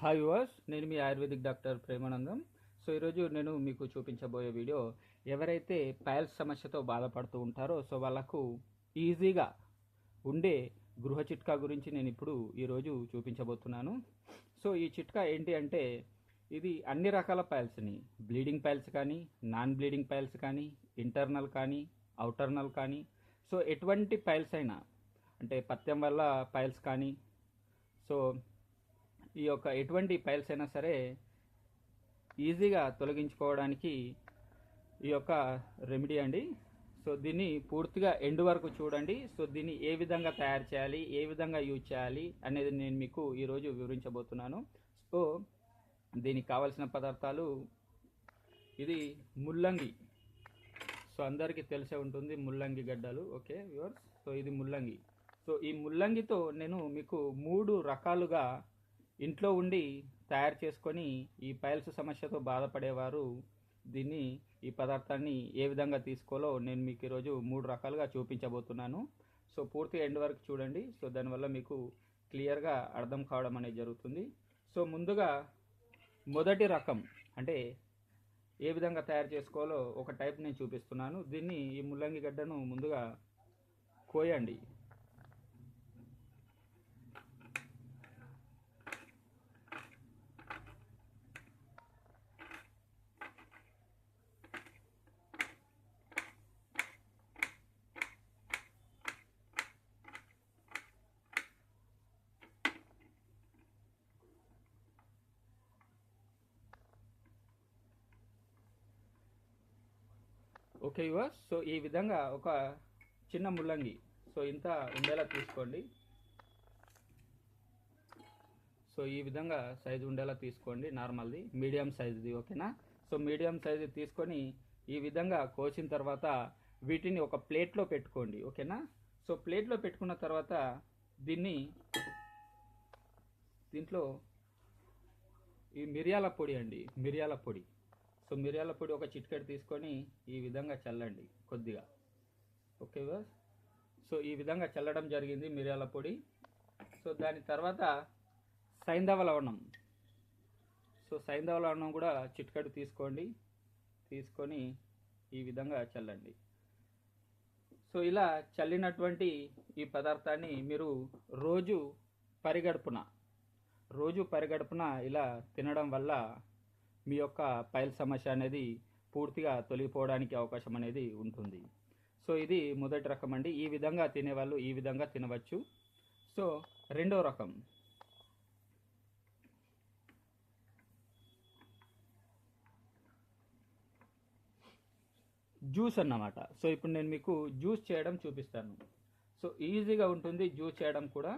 Hi was నేను మీ ayurvedic doctor Premanandam. So ఈరోజు నేను మీకు చూపించబోయే వీడియో ఎవరైతే పైల్స్ సమస్యతో బాధపడుతూ ఉంటారో సో వాళ్ళకు ఈజీగా ఉండే గృహ చిట్కా గురించి నేను ఇప్పుడు ఈరోజు చూపించబోతున్నాను. సో ఈ చిట్కా ఏంటి అంటే ఇది అన్ని రకాల పైల్స్ని బ్లీడింగ్ పైల్స్ కానీ నాన్ బ్లీడింగ్ పైల్స్ కానీ ఇంటర్నల్ కానీ అవుటర్నల్ కానీ. సో ఎటువంటి పైల్స్ అయినా అంటే పత్యం వల్ల పైల్స్ కానీ సో ఈ యొక్క ఎటువంటి పైల్స్ అయినా సరే ఈజీగా తొలగించుకోవడానికి ఈ యొక్క రెమెడీ అండి. సో దీన్ని పూర్తిగా ఎండ్ వరకు చూడండి. సో దీన్ని ఏ విధంగా తయారు చేయాలి ఏ విధంగా యూజ్ చేయాలి అనేది నేను మీకు ఈరోజు వివరించబోతున్నాను. సో దీనికి కావలసిన పదార్థాలు ఇది ముల్లంగి. సో అందరికీ తెలిసే ఉంటుంది ముల్లంగి గడ్డలు. Okay viewers? సో ఇది ముల్లంగి. సో ఈ ముల్లంగితో నేను మీకు మూడు రకాలుగా ఇంట్లో ఉండి తయారు చేసుకొని ఈ పైల్స్ సమస్యతో బాధపడేవారు దీన్ని ఈ పదార్థాన్ని ఏ విధంగా తీసుకోవాలో నేను మీకు ఈరోజు మూడు రకాలుగా చూపించబోతున్నాను. సో పూర్తి ఎండ్ వరకు చూడండి. సో దానివల్ల మీకు క్లియర్గా అర్థం కావడం అనేది జరుగుతుంది. సో ముందుగా మొదటి రకం అంటే ఏ విధంగా తయారు చేసుకోవాలో ఒక టైప్ నేను చూపిస్తున్నాను. దీన్ని ఈ ముల్లంగి గడ్డను ముందుగా కోయండి. ఓకే యువర్స్ సో ఈ విధంగా ఒక చిన్న ముల్లంగి. సో ఇంత ఉండేలా తీసుకోండి. సో ఈ విధంగా సైజు ఉండేలా తీసుకోండి నార్మల్ది. మీడియం సైజుది ఓకేనా? సో మీడియం సైజు తీసుకొని ఈ విధంగా కోసిన తర్వాత వీటిని ఒక ప్లేట్లో పెట్టుకోండి ఓకేనా? సో ప్లేట్లో పెట్టుకున్న తర్వాత దీన్ని దీంట్లో ఈ మిరియాల పొడి అండి మిరియాల పొడి. సో మిరియాల పొడి ఒక చిట్కెట్ తీసుకొని ఈ విధంగా చల్లండి కొద్దిగా. ఓకే బాస్ సో ఈ విధంగా చల్లడం జరిగింది మిరియాల పొడి. సో దాని తర్వాత సైంధవ లవణం. సో సైంధవ లవణం కూడా చిటికెడు తీసుకోండి. తీసుకొని ఈ విధంగా చల్లండి. సో ఇలా చల్లినటువంటి ఈ పదార్థాన్ని మీరు రోజు పరిగడుపున రోజు పరిగడుపున ఇలా తినడం వల్ల మీ యొక్క పైల్ సమస్య అనేది పూర్తిగా తొలగిపోవడానికి అవకాశం అనేది ఉంటుంది. సో ఇది మొదటి రకం అండి. ఈ విధంగా తినేవాళ్ళు ఈ విధంగా తినవచ్చు. సో రెండో రకం. జ్యూస్ అన్నమాట. సో ఇప్పుడు నేను మీకు జ్యూస్ చేయడం చూపిస్తాను. సో ఈజీగా ఉంటుంది జ్యూస్ చేయడం కూడా.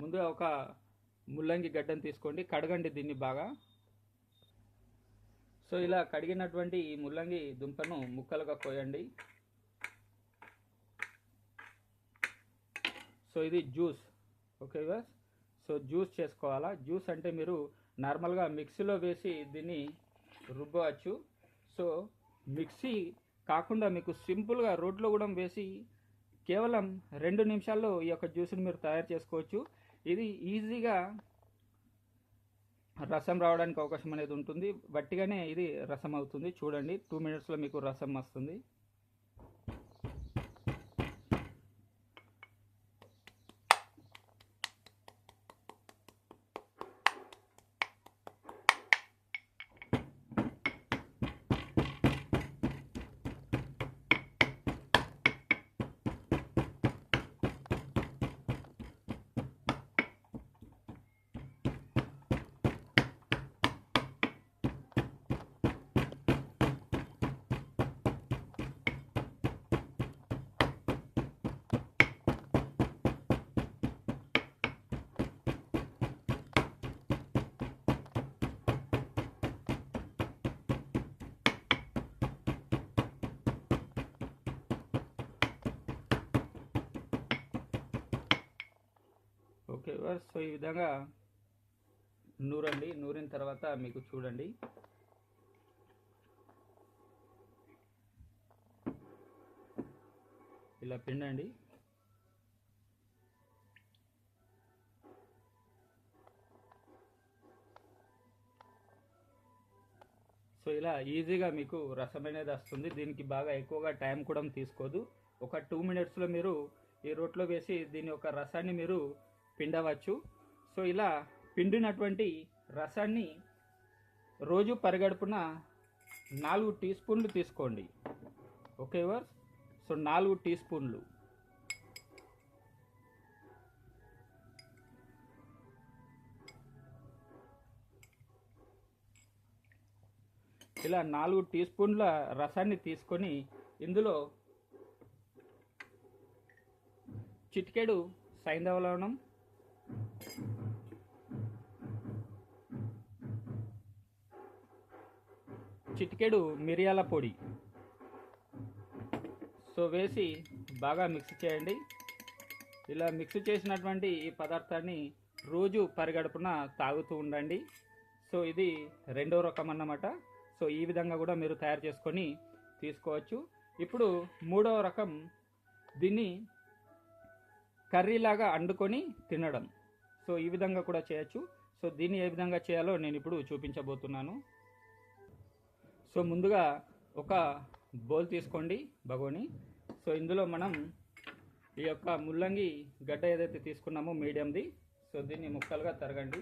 ముందుగా ఒక ముల్లంగి గడ్డను తీసుకోండి కడగండి దీన్ని బాగా. సో ఇలా కడిగినటువంటి ఈ ముల్లంగి దుంపను ముక్కలుగా కోయండి. సో ఇది juice okay boss so juice చేసుకోవాలా? జ్యూస్ అంటే మీరు నార్మల్గా మిక్సీలో వేసి దీన్ని రుబ్బవచ్చు. సో మిక్సీ కాకుండా మీకు సింపుల్గా రోడ్లో కూడా వేసి కేవలం రెండు నిమిషాల్లో ఈ యొక్క జ్యూస్ని మీరు తయారు చేసుకోవచ్చు. ఇది ఈజీగా రసం రావడానికి అవకాశం అనేది ఉంటుంది. బట్టిగానే ఇది రసం అవుతుంది. చూడండి టూ మినిట్స్లో మీకు రసం వస్తుంది. ఓకే సో ఈ విధంగా నూరండి. నూరిన తర్వాత మీకు చూడండి. ఇలా పిండండి. సో ఇలా ఈజీగా మీకు రసం అనేది వస్తుంది. దీనికి బాగా ఎక్కువగా టైం కూడా తీసుకోదు. ఒక టూ మినిట్స్లో మీరు ఈ రోట్లో వేసి దీని యొక్క రసాన్ని మీరు పిండవచ్చు. సో ఇలా పిండినటువంటి రసాన్ని రోజు పరిగడుపున నాలుగు టీ స్పూన్లు తీసుకోండి. Okay verse? సో నాలుగు టీ స్పూన్లు. ఇలా నాలుగు టీ స్పూన్ల రసాన్ని తీసుకొని ఇందులో చిటికెడు సైంధవ లవణం చిటికెడు మిరియాల పొడి. సో వేసి బాగా మిక్స్ చేయండి. ఇలా మిక్స్ చేసినటువంటి ఈ పదార్థాన్ని రోజు పరిగడుపున తాగుతూ ఉండండి. సో ఇది రెండో రకం అన్నమాట. సో ఈ విధంగా కూడా మీరు తయారు చేసుకొని తీసుకోవచ్చు. ఇప్పుడు మూడవ రకం దీన్ని కర్రీలాగా అండుకొని తినడం. సో ఈ విధంగా కూడా చేయొచ్చు. సో దీన్ని ఏ విధంగా చేయాలో నేను ఇప్పుడు చూపించబోతున్నాను. సో ముందుగా ఒక బౌల్ తీసుకోండి బగోని సో ఇందులో మనం ఈ యొక్క ముల్లంగి గడ్డ ఏదైతే తీసుకున్నామో మీడియంది సో దీన్ని ముక్కలుగా తరగండి.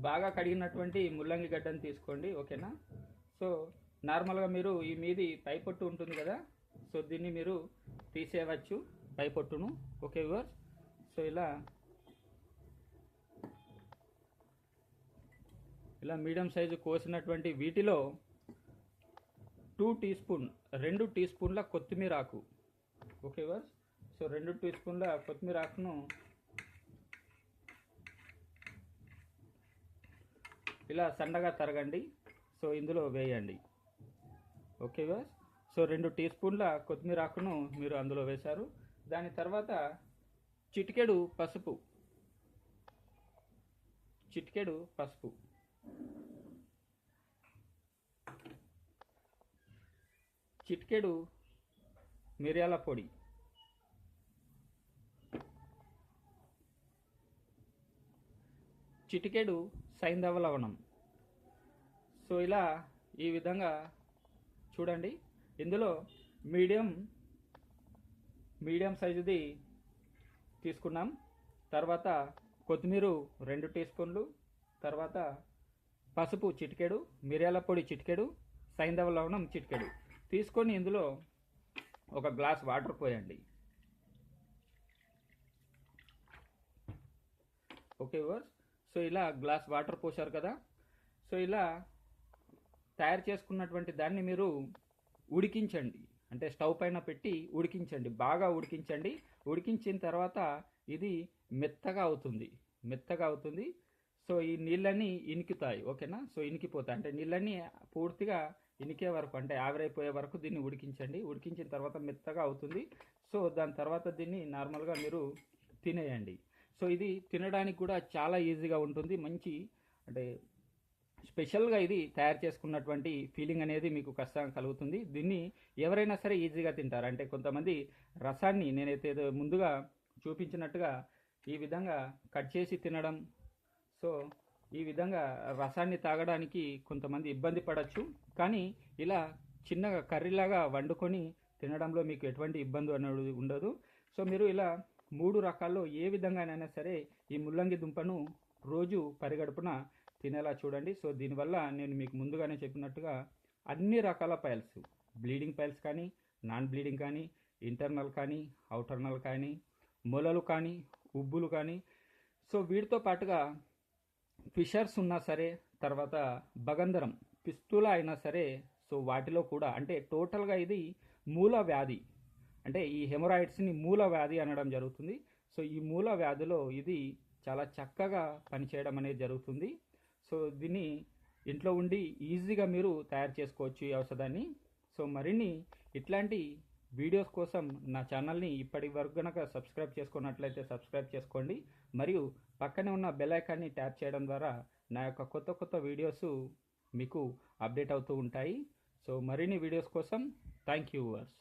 బాగా కడిగినటువంటి ముల్లంగి గడ్డను తీసుకోండి ఓకేనా? సో నార్మల్గా మీరు ఈ మీది పై పొట్టు ఉంటుంది కదా సో దీన్ని మీరు తీసేయవచ్చు పై పొట్టును ఓకే వివర్ సో ఇలా ఇలా మీడియం సైజు కోసినటువంటి వీటిలో టూ టీ స్పూన్ రెండు టీ స్పూన్ల కొత్తిమీర ఆకు ఓకే వర్స్ సో రెండు టీ స్పూన్ల కొత్తిమీర ఆకును ఇలా సన్నగా తరగండి. సో ఇందులో వేయండి. ఓకే బాస్ సో రెండు టీ స్పూన్ల కొత్తిమీర ఆకును మీరు అందులో వేశారు. దాని తర్వాత చిటికెడు పసుపు. చిటికెడు పసుపు. చిటికెడు మిరియాల పొడి. చిటికెడు సైంధవ లవణం సో ఇలా ఈ విధంగా చూడండి. ఇందులో మీడియం మీడియం సైజుది తీసుకున్నాం. తర్వాత కొత్తిమీర రెండు టీ స్పూన్లు తర్వాత పసుపు చిటికెడు మిరియాల పొడి చిటికెడు సైంధవ లవణం చిటికెడు. తీసుకొని ఇందులో ఒక గ్లాస్ వాటర్ పోయండి. ఓకే వర్స్ సో ఇలా గ్లాస్ వాటర్ పోసారు కదా. సో ఇలా తయారు చేసుకున్నటువంటి దాన్ని మీరు ఉడికించండి. అంటే స్టవ్ పైన పెట్టి ఉడికించండి. బాగా ఉడికించండి. ఉడికించిన తర్వాత ఇది మెత్తగా అవుతుంది. మెత్తగా అవుతుంది. సో ఈ నీళ్ళన్నీ ఇనికితాయి. ఓకేనా? సో ఇనికిపోతాయి. అంటే నీళ్ళన్నీ పూర్తిగా ఇనికే వరకు అంటే ఆవిరైపోయే వరకు దీన్ని ఉడికించండి. ఉడికించిన తర్వాత మెత్తగా అవుతుంది. సో దాని తర్వాత దీన్ని నార్మల్గా మీరు తినేయండి. సో ఇది తినడానికి కూడా చాలా ఈజీగా ఉంటుంది. మంచి అంటే స్పెషల్గా ఇది తయారు చేసుకున్నటువంటి ఫీలింగ్ అనేది మీకు కష్టంగా కలుగుతుంది. దీన్ని ఎవరైనా సరే ఈజీగా తింటారు. అంటే కొంతమంది రసాన్ని నేనైతే ముందుగా చూపించినట్టుగా ఈ విధంగా కట్ చేసి తినడం. సో ఈ విధంగా రసాన్ని తాగడానికి కొంతమంది ఇబ్బంది పడవచ్చు కానీ ఇలా చిన్నగా కర్రీలాగా వండుకొని తినడంలో మీకు ఎటువంటి ఇబ్బంది అనేది ఉండదు. సో మీరు ఇలా మూడు రకాల్లో ఏ విధంగానైనా సరే ఈ ముల్లంగి దుంపను రోజు పరిగడుపున తినేలా చూడండి. సో దీనివల్ల నేను మీకు ముందుగానే చెప్పినట్టుగా అన్ని రకాల పైల్స్ బ్లీడింగ్ పైల్స్ కానీ నాన్ బ్లీడింగ్ కానీ ఇంటర్నల్ కానీ అవుటర్నల్ కానీ మొలలు కానీ ఉబ్బులు కానీ. సో వీటితో పాటుగా ఫిషర్స్ ఉన్నా సరే తర్వాత బగంధరం పిస్తుల అయినా సరే సో వాటిలో కూడా అంటే టోటల్గా ఇది మూల వ్యాధి. అంటే ఈ హెమరాయిడ్స్ని మూల వ్యాధి అనడం జరుగుతుంది. సో ఈ మూల వ్యాధిలో ఇది చాలా చక్కగా పనిచేయడం అనేది జరుగుతుంది. సో దీన్ని ఇంట్లో ఉండి ఈజీగా మీరు తయారు చేసుకోవచ్చు ఈ ఔషధాన్ని. సో మరిన్ని ఇట్లాంటి వీడియోస్ కోసం నా ఛానల్ని ఇప్పటి వరకు కనుక సబ్స్క్రైబ్ చేసుకున్నట్లయితే సబ్స్క్రైబ్ చేసుకోండి. మరియు పక్కనే ఉన్న బెల్ ఐకాన్ని ట్యాప్ చేయడం ద్వారా నా యొక్క కొత్త కొత్త వీడియోస్ మీకు అప్డేట్ అవుతూ ఉంటాయి. సో మరిన్ని వీడియోస్ కోసం థ్యాంక్ యూ వర్స్